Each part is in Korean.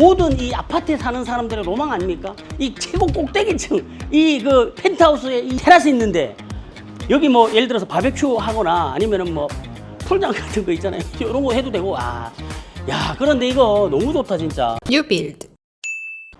모든 이 아파트에 사는 사람들의 로망 아닙니까? 이 최고 꼭대기층, 이 그 펜트하우스에 이 테라스 있는데 여기 뭐 예를 들어서 바베큐 하거나 아니면은 뭐 풀장 같은 거 있잖아요. 이런 거 해도 되고 아, 야 그런데 이거 너무 좋다 진짜. New build.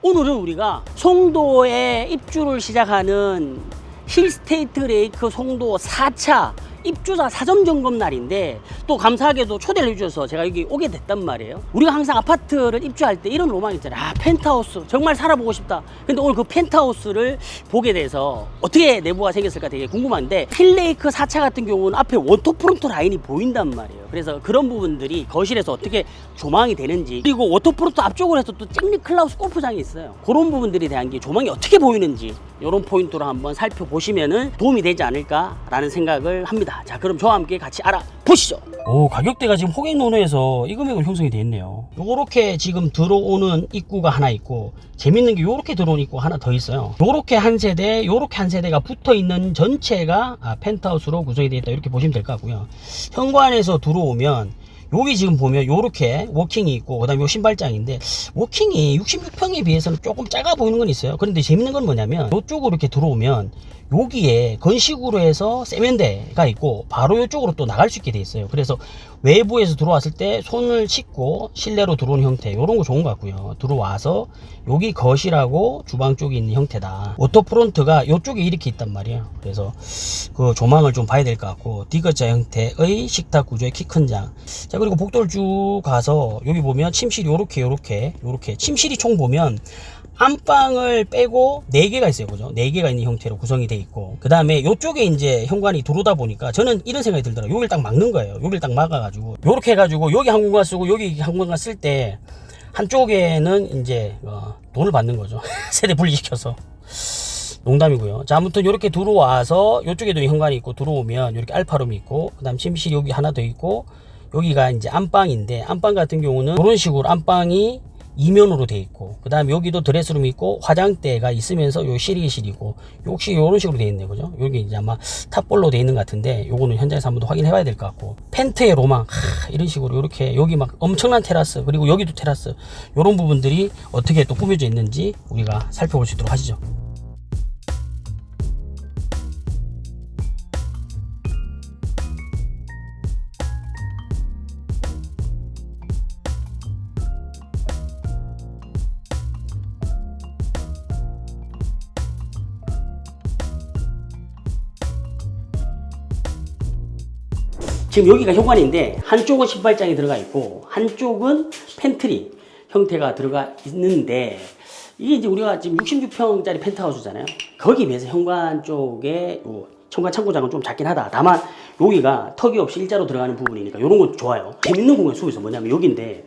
오늘은 우리가 송도에 입주를 시작하는 힐스테이트 레이크 송도 4차 입주자 사전 점검 날인데 또 감사하게도 초대를 해주셔서 제가 여기 오게 됐단 말이에요. 우리가 항상 아파트를 입주할 때 이런 로망 있잖아요. 아, 펜트하우스. 정말 살아보고 싶다. 근데 오늘 그 펜트하우스를 보게 돼서 어떻게 내부가 생겼을까 되게 궁금한데 힐레이크 4차 같은 경우는 앞에 워터프론트 라인이 보인단 말이에요. 그래서 그런 부분들이 거실에서 어떻게 조망이 되는지 그리고 워터프론트 앞쪽으로 해서 또 잭리 클라우스 골프장이 있어요. 그런 부분들에 대한 게 조망이 어떻게 보이는지 이런 포인트로 한번 살펴보시면 도움이 되지 않을까라는 생각을 합니다. 자, 그럼 저와 함께 같이 알아보시죠. 오, 가격대가 지금 호갱노노에서 이 금액으로 형성이 되어 있네요. 요렇게 지금 들어오는 입구가 하나 있고 재밌는 게 요렇게 들어오는 입구가 하나 더 있어요. 요렇게 한 세대, 요렇게 한 세대가 붙어 있는 전체가 아, 펜트하우스로 구성이 되어 있다. 이렇게 보시면 될 것 같고요. 현관에서 들어오면 여기 지금 보면 요렇게 워킹이 있고 그 다음에 요 신발장인데 워킹이 66평에 비해서는 조금 작아 보이는 건 있어요. 그런데 재밌는 건 뭐냐면 요쪽으로 이렇게 들어오면 여기에 건식으로 해서 세면대가 있고 바로 이쪽으로 또 나갈 수 있게 돼 있어요. 그래서 외부에서 들어왔을 때 손을 씻고 실내로 들어오는 형태 이런 거 좋은 것 같고요. 들어와서 여기 거실하고 주방 쪽에 있는 형태다. 워터프론트가 이쪽에 이렇게 있단 말이에요. 그래서 그 조망을 좀 봐야 될 것 같고 디귿자 형태의 식탁 구조의 키 큰 장. 자 그리고 복도를 쭉 가서 여기 보면 침실이 요렇게 요렇게 요렇게 침실이 총 보면 안방을 빼고 4개가 있어요. 그죠? 4개가 있는 형태로 구성이 돼 있고. 그 다음에 요쪽에 이제 현관이 들어오다 보니까 저는 이런 생각이 들더라고요. 여기를 딱 막는 거예요. 여기를 딱 막아가지고. 요렇게 해가지고 여기 한 공간 쓰고 여기 한 공간 쓸 때 한쪽에는 이제 어, 돈을 받는 거죠. 세대 분리시켜서. 농담이고요. 자, 아무튼 이렇게 들어와서 이쪽에도 현관이 있고 들어오면 이렇게 알파룸이 있고 그다음 침실이 여기 하나 더 있고 여기가 이제 안방인데 안방 같은 경우는 이런 식으로 안방이 이면으로 돼 있고 그 다음에 여기도 드레스룸이 있고 화장대가 있으면서 요 실외실이고 역시 이런 식으로 돼 있네요. 그죠? 여기 이제 아마 탑볼로 돼 있는 것 같은데 요거는 현장에서 한번 더 확인해 봐야 될 것 같고 펜트의 로망 하, 이런 식으로 이렇게 여기 막 엄청난 테라스 그리고 여기도 테라스 이런 부분들이 어떻게 또 꾸며져 있는지 우리가 살펴볼 수 있도록 하시죠. 지금 여기가 현관인데 한쪽은 신발장이 들어가 있고 한쪽은 팬트리 형태가 들어가 있는데 이게 이제 우리가 지금 66평짜리 펜트하우스잖아요. 거기에 비해서 현관 쪽에 요 현관 창고장은 좀 작긴 하다. 다만 여기가 턱이 없이 일자로 들어가는 부분이니까 이런 건 좋아요. 재밌는 공간 속에서 뭐냐면 여기인데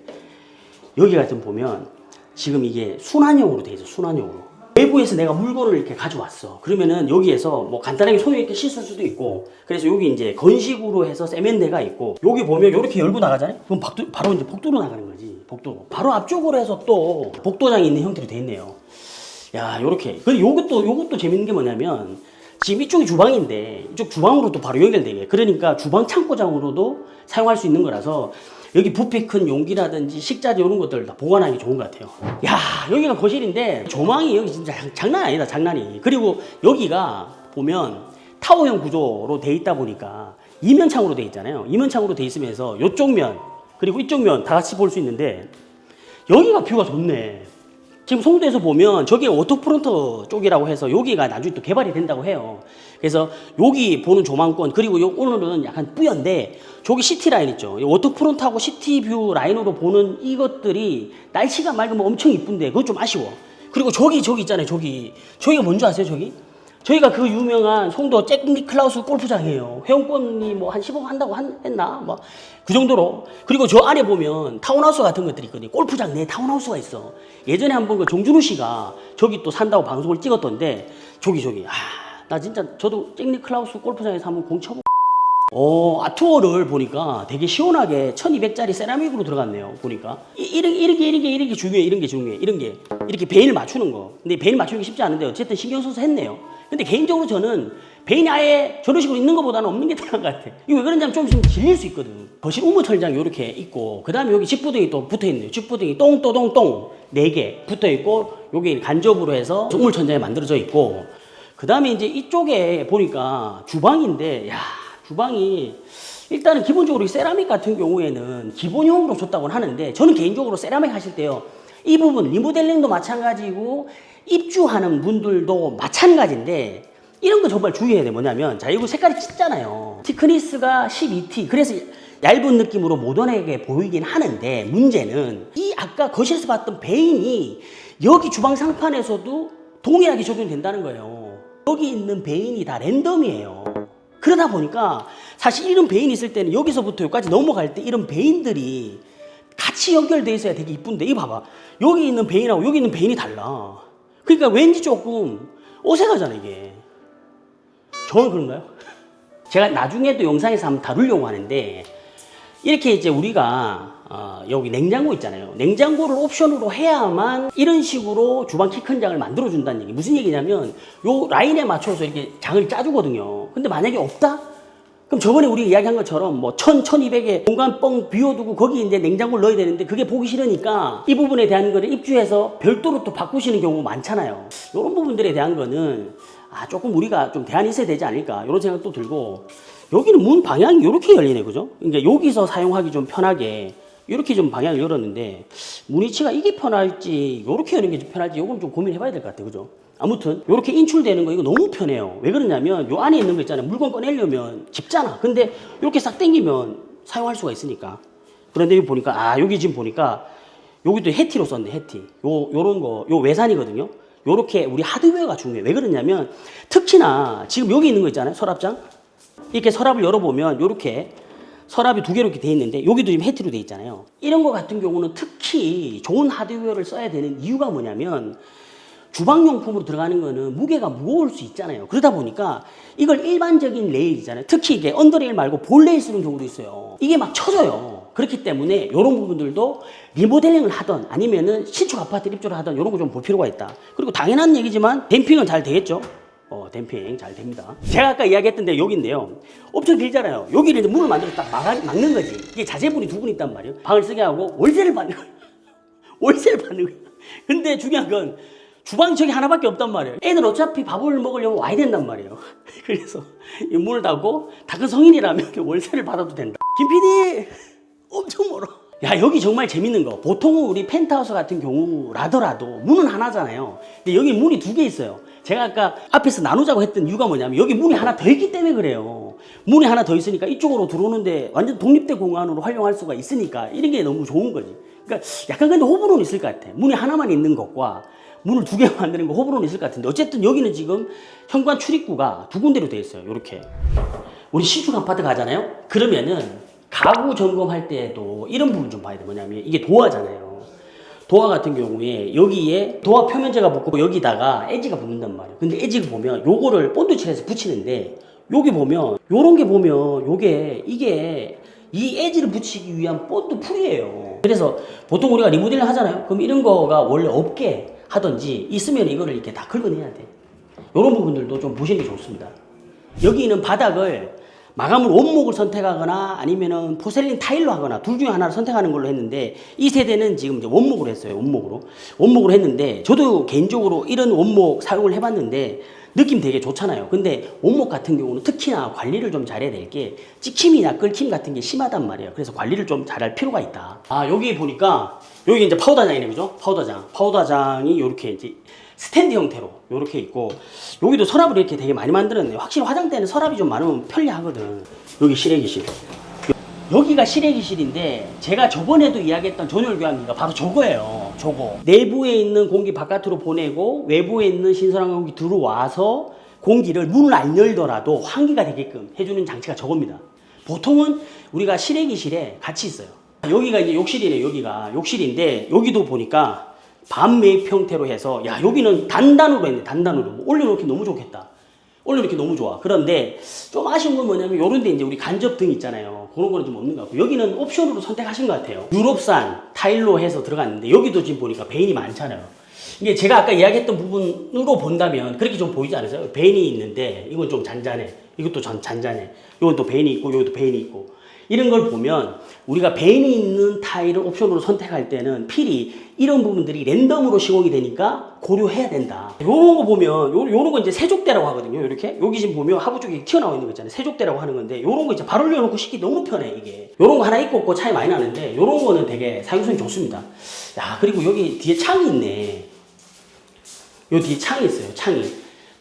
여기가 좀 보면 지금 이게 순환형으로 돼 있어 순환형으로 외부에서 내가 물건을 이렇게 가져왔어. 그러면은 여기에서 뭐 간단하게 손에 이렇게 씻을 수도 있고 그래서 여기 이제 건식으로 해서 세면대가 있고 여기 보면 이렇게 열고 나가잖아요? 그럼 박도, 바로 이제 복도로 나가는 거지 복도로. 바로 앞쪽으로 해서 또 복도장이 있는 형태로 돼 있네요. 야 요렇게. 근데 요것도 요것도 재밌는 게 뭐냐면 지금 이쪽이 주방인데 이쪽 주방으로 또 바로 연결되게. 그러니까 주방 창고장으로도 사용할 수 있는 거라서 여기 부피 큰 용기라든지 식자재 이런 것들 다 보관하기 좋은 것 같아요. 야 여기가 거실인데 조망이 여기 진짜 장- 장난 아니다 장난이. 그리고 여기가 보면 타워형 구조로 돼 있다 보니까 이면창으로 돼 있잖아요. 이면창으로 돼 있으면서 이쪽 면 그리고 이쪽 면 다 같이 볼 수 있는데 여기가 뷰가 좋네 지금 송도에서 보면 저기 워터프론트 쪽이라고 해서 여기가 나중에 또 개발이 된다고 해요. 그래서 여기 보는 조망권 그리고 요, 오늘은 약간 뿌연데 저기 시티 라인 있죠. 이 워터프론트하고 시티 뷰 라인으로 보는 이것들이 날씨가 맑으면 엄청 이쁜데 그거 좀 아쉬워. 그리고 저기 저기 있잖아요. 저기 저기가 뭔지 아세요? 저기? 저희가 그 유명한 송도 잭니 클라우스 골프장이에요. 회원권이 뭐 한 10억 한다고 한, 했나? 뭐 그 정도로. 그리고 저 안에 보면 타운하우스 같은 것들이 있거든요. 골프장 내 타운하우스가 있어. 예전에 한번 그 종준우 씨가 저기 또 산다고 방송을 찍었던데 저기 저기. 아, 나 진짜 저도 잭니 클라우스 골프장에서 한번 공 쳐보 어, 아트월을 보니까 되게 시원하게 1200짜리 세라믹으로 들어갔네요. 보니까. 이, 이런, 이렇게, 이런 게, 이런 게 중요해. 이런 게 중요해. 이런 게. 이렇게 베일 맞추는 거. 근데 베일 맞추는 게 쉽지 않은데 어쨌든 신경 써서 했네요. 근데 개인적으로 저는 베인이 아예 저런 식으로 있는 것보다는 없는 게 나은 것 같아. 이거 왜 그런지 하면 좀 있으면 질릴 수 있거든. 거실 철장이 이렇게 있고, 그 다음에 여기 집부등이 또 붙어 있네요. 집부등이 똥또똥똥 네 개 붙어 있고, 여기 간접으로 해서 우물 천장이 만들어져 있고, 그 다음에 이제 이쪽에 보니까 주방인데, 야, 주방이 일단은 기본적으로 이 세라믹 같은 경우에는 기본형으로 줬다고 하는데, 저는 개인적으로 세라믹 하실 때요, 이 부분 리모델링도 마찬가지고, 입주하는 분들도 마찬가지인데, 이런 거 정말 주의해야 돼. 뭐냐면, 자, 이거 색깔이 짙잖아요. 티크니스가 12T. 그래서 얇은 느낌으로 모던하게 보이긴 하는데, 문제는 이 아까 거실에서 봤던 베인이 여기 주방 상판에서도 동일하게 적용된다는 거예요. 여기 있는 베인이 다 랜덤이에요. 그러다 보니까 사실 이런 베인이 있을 때는 여기서부터 여기까지 넘어갈 때 이런 베인들이 같이 연결돼 있어야 되게 이쁜데, 이거 봐봐. 여기 있는 베인하고 여기 있는 베인이 달라. 그러니까 왠지 조금 어색하잖아, 이게. 저는 그런가요? 제가 나중에도 영상에서 한번 다루려고 하는데 이렇게 이제 우리가 어, 여기 냉장고 있잖아요. 냉장고를 옵션으로 해야만 이런 식으로 주방 키 큰 장을 만들어 준다는 얘기. 무슨 얘기냐면 요 라인에 맞춰서 이렇게 장을 짜주거든요. 근데 만약에 없다? 그럼 저번에 우리 이야기한 것처럼 뭐 1000, 1200에 공간 뻥 비워두고 거기 이제 냉장고를 넣어야 되는데 그게 보기 싫으니까 이 부분에 대한 거를 입주해서 별도로 또 바꾸시는 경우 많잖아요. 이런 부분들에 대한 거는 아 조금 우리가 좀 대안이 있어야 되지 않을까 이런 생각도 들고 여기는 문 방향이 이렇게 열리네 그죠? 그러니까 여기서 사용하기 좀 편하게 이렇게 좀 방향을 열었는데 문 위치가 이게 편할지 이렇게 여는 게 편할지 이건 좀 고민해봐야 될 것 같아요 그죠? 아무튼 이렇게 인출되는 거 이거 너무 편해요. 왜 그러냐면 요 안에 있는 거 있잖아요. 물건 꺼내려면 집잖아. 근데 이렇게 싹 당기면 사용할 수가 있으니까. 그런데 여기 보니까 아 여기 지금 보니까 여기도 해티로 썼네 해티. 요 요런 거 요 외산이거든요. 요렇게 우리 하드웨어가 중요해. 왜 그러냐면 특히나 지금 여기 있는 거 있잖아요 서랍장. 이렇게 서랍을 열어보면 이렇게 서랍이 두 개로 이렇게 돼 있는데 여기도 지금 해티로 돼 있잖아요. 이런 거 같은 경우는 특히 좋은 하드웨어를 써야 되는 이유가 뭐냐면 주방용품으로 들어가는 거는 무게가 무거울 수 있잖아요. 그러다 보니까 이걸 일반적인 레일이잖아요. 특히 이게 언더레일 말고 볼 레일 쓰는 경우도 있어요. 이게 막 쳐져요. 그렇기 때문에 이런 부분들도 리모델링을 하던 아니면은 신축 아파트 입주를 하던 이런 거 좀 볼 필요가 있다. 그리고 당연한 얘기지만 댐핑은 잘 되겠죠. 어, 댐핑 잘 됩니다. 제가 아까 이야기했던 데 여기인데요. 엄청 길잖아요. 여기를 이제 문을 만들어 딱 막, 막는 거지. 이게 자제분이 두 분 있단 말이에요. 방을 쓰게 하고 월세를 받는 거예요. 월세를 받는 거예요. 근데 중요한 건 주방이 저기 하나밖에 없단 말이에요. 애들 어차피 밥을 먹으려면 와야 된단 말이에요. 그래서 이 문을 닫고 다 큰 성인이라면 월세를 받아도 된다. 김 PD 엄청 멀어. 야 여기 정말 재밌는 거 보통은 우리 펜트하우스 같은 경우라더라도 문은 하나잖아요 근데 여기 문이 두 개 있어요 제가 아까 앞에서 나누자고 했던 이유가 뭐냐면 여기 문이 하나 더 있기 때문에 그래요 문이 하나 더 있으니까 이쪽으로 들어오는데 완전 독립된 공간으로 활용할 수가 있으니까 이런 게 너무 좋은 거지 그러니까 약간 근데 호불호는 있을 것 같아 문이 하나만 있는 것과 문을 두 개 만드는 거 호불호는 있을 것 같은데 어쨌든 여기는 지금 현관 출입구가 두 군데로 되어 있어요 이렇게 우리 신축 아파트 가잖아요 그러면은 가구 점검할 때도 이런 부분 좀 봐야 돼. 뭐냐면 이게 도화잖아요. 도화 같은 경우에 여기에 도화 표면재가 붙고 여기다가 에지가 붙는단 말이에요. 근데 에지가 보면 요거를 본드 칠해서 붙이는데 여기 보면 요런 게 보면 요게 이게 이 에지를 붙이기 위한 본드 풀이에요. 그래서 보통 우리가 리모델링 하잖아요. 그럼 이런 거가 원래 없게 하든지 있으면 이거를 이렇게 다 긁어내야 돼. 요런 부분들도 좀 보시는 게 좋습니다. 여기 있는 바닥을 마감을 원목을 선택하거나 아니면은 포셀린 타일로 하거나 둘 중에 하나를 선택하는 걸로 했는데 이 세대는 지금 이제 원목으로 했어요. 원목으로. 원목으로 했는데 저도 개인적으로 이런 원목 사용을 해봤는데 느낌 되게 좋잖아요. 근데 원목 같은 경우는 특히나 관리를 좀 잘해야 될 게 찍힘이나 끓힘 같은 게 심하단 말이에요. 그래서 관리를 좀 잘할 필요가 있다. 아, 여기 보니까 여기 이제 파우더장이네, 그죠? 파우더장. 파우더장이 이렇게 이제 스탠드 형태로 이렇게 있고 여기도 서랍을 이렇게 되게 많이 만들었네요. 확실히 화장대는 서랍이 좀 많으면 편리하거든. 여기 실외기실. 여기가 실외기실인데 제가 저번에도 이야기했던 전열 교환기가 바로 저거예요. 저거. 내부에 있는 공기 바깥으로 보내고 외부에 있는 신선한 공기 들어와서 공기를 문을 안 열더라도 환기가 되게끔 해주는 장치가 저겁니다. 보통은 우리가 실외기실에 같이 있어요. 여기가 이제 욕실이네, 여기가. 욕실인데 여기도 보니까 반매입 형태로 해서 야 여기는 단단으로 했네 단단으로 뭐 올려놓기 너무 좋겠다 올려놓기 너무 좋아 그런데 좀 아쉬운 건 뭐냐면 요런 데 이제 우리 간접 등 있잖아요 그런 거는 좀 없는 것 같고 여기는 옵션으로 선택하신 것 같아요 유럽산 타일로 해서 들어갔는데 여기도 지금 보니까 베인이 많잖아요 이게 제가 아까 이야기했던 부분으로 본다면 그렇게 좀 보이지 않으세요? 벤이 있는데 이건 좀 잔잔해. 이것도 전 잔잔해. 이건 또 벤이 있고 이것도 벤이 있고. 이런 걸 보면 우리가 벤이 있는 타일을 옵션으로 선택할 때는 필히 이런 부분들이 랜덤으로 시공이 되니까 고려해야 된다. 요런 거 보면 요, 요런 거 이제 세족대라고 하거든요. 이렇게 여기 지금 보면 하부 쪽에 튀어나와 있는 거 있잖아요. 세족대라고 하는 건데 요런 거 이제 발 올려놓고 씻기 너무 편해 이게. 요런 거 하나 있고 없고 차이 많이 나는데 요런 거는 되게 사용성이 좋습니다. 야 그리고 여기 뒤에 창이 있네. 요 뒤에 창이 있어요. 창이.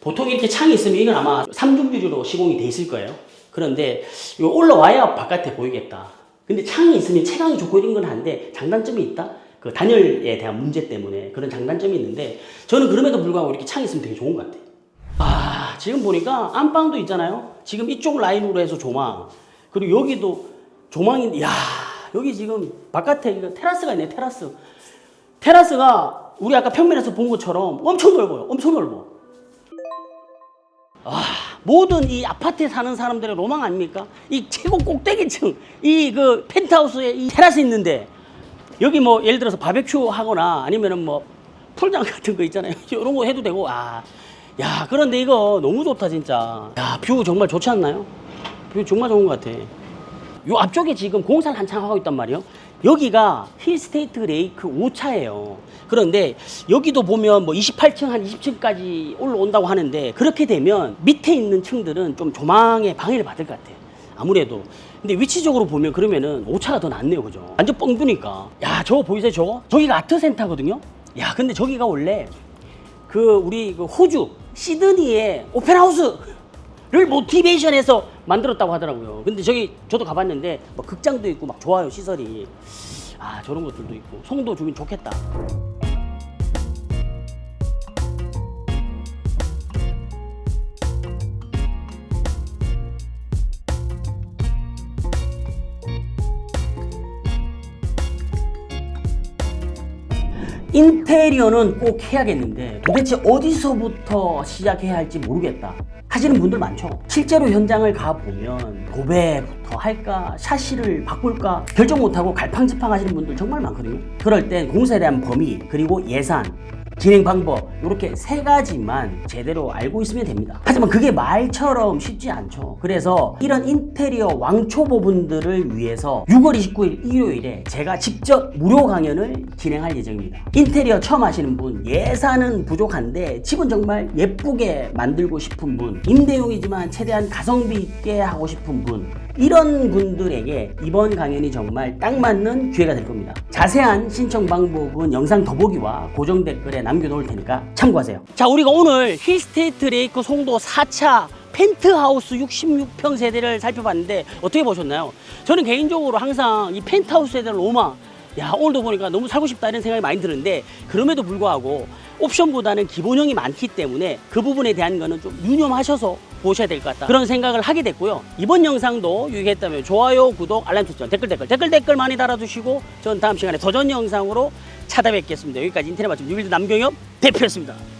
보통 이렇게 창이 있으면 이건 아마 삼중유리로 시공이 돼 있을 거예요. 그런데 요 올라와야 바깥에 보이겠다. 근데 창이 있으면 채광이 좋고 이런 건 한데 장단점이 있다. 그 단열에 대한 문제 때문에 그런 장단점이 있는데 저는 그럼에도 불구하고 이렇게 창이 있으면 되게 좋은 것 같아요. 아 지금 보니까 안방도 있잖아요. 지금 이쪽 라인으로 해서 조망 그리고 여기도 조망인데 야 여기 지금 바깥에 테라스가 있네 테라스. 테라스가 우리 아까 평면에서 본 것처럼 엄청 넓어요. 엄청 넓어. 아, 모든 이 아파트에 사는 사람들의 로망 아닙니까? 이 최고 꼭대기층, 이 그 펜트하우스에 이 테라스 있는데 여기 뭐 예를 들어서 바베큐 하거나 아니면은 뭐 풀장 같은 거 있잖아요. 이런 거 해도 되고 아, 야 그런데 이거 너무 좋다 진짜. 야뷰 정말 좋지 않나요? 뷰 정말 좋은 것 같아. 요 앞쪽에 지금 공사를 한창 하고 있단 말이에요. 여기가 힐스테이트 레이크 5차예요. 그런데 여기도 보면 뭐 28층 한 20층까지 올라온다고 하는데 그렇게 되면 밑에 있는 층들은 좀 조망에 방해를 받을 것 같아요. 아무래도. 근데 위치적으로 보면 그러면은 5차가 더 낫네요. 그죠? 완전 뻥 두니까. 야, 저거 보이세요? 저거? 저기가 아트센터거든요? 야, 근데 저기가 원래 그 우리 그 호주 시드니의 오페라 하우스 를 모티베이션해서 만들었다고 하더라고요. 근데 저기 저도 가봤는데 뭐 극장도 있고 막 좋아요 시설이. 아 저런 것들도 있고 송도 주긴 좋겠다. 인테리어는 꼭 해야겠는데 도대체 어디서부터 시작해야 할지 모르겠다 하시는 분들 많죠. 실제로 현장을 가보면 도배부터 할까 샤시를 바꿀까 결정 못하고 갈팡질팡 하시는 분들 정말 많거든요. 그럴 땐 공사에 대한 범위 그리고 예산 진행 방법 이렇게 세 가지만 제대로 알고 있으면 됩니다. 하지만 그게 말처럼 쉽지 않죠. 그래서 이런 인테리어 왕초보분들을 위해서 6월 29일 일요일에 제가 직접 무료 강연을 진행할 예정입니다. 인테리어 처음 하시는 분, 예산은 부족한데 집은 정말 예쁘게 만들고 싶은 분, 임대용이지만 최대한 가성비 있게 하고 싶은 분, 이런 분들에게 이번 강연이 정말 딱 맞는 기회가 될 겁니다. 자세한 신청 방법은 영상 더보기와 고정 댓글에 남겨놓을 테니까 참고하세요. 자, 우리가 오늘 힐스테이트 레이크 송도 4차 펜트하우스 66평 세대를 살펴봤는데 어떻게 보셨나요? 저는 개인적으로 항상 이 펜트하우스 세대를 로마 야 오늘도 보니까 너무 살고 싶다 이런 생각이 많이 드는데 그럼에도 불구하고 옵션보다는 기본형이 많기 때문에 그 부분에 대한 거는 좀 유념하셔서 보셔야 될 것 같다. 그런 생각을 하게 됐고요. 이번 영상도 유익했다면 좋아요 구독 알람 설정 댓글 댓글 댓글 댓글 많이 달아주시고 전 다음 시간에 도전 영상으로 찾아뵙겠습니다. 여기까지 인터넷 맛집 유일드 남경엽 대표였습니다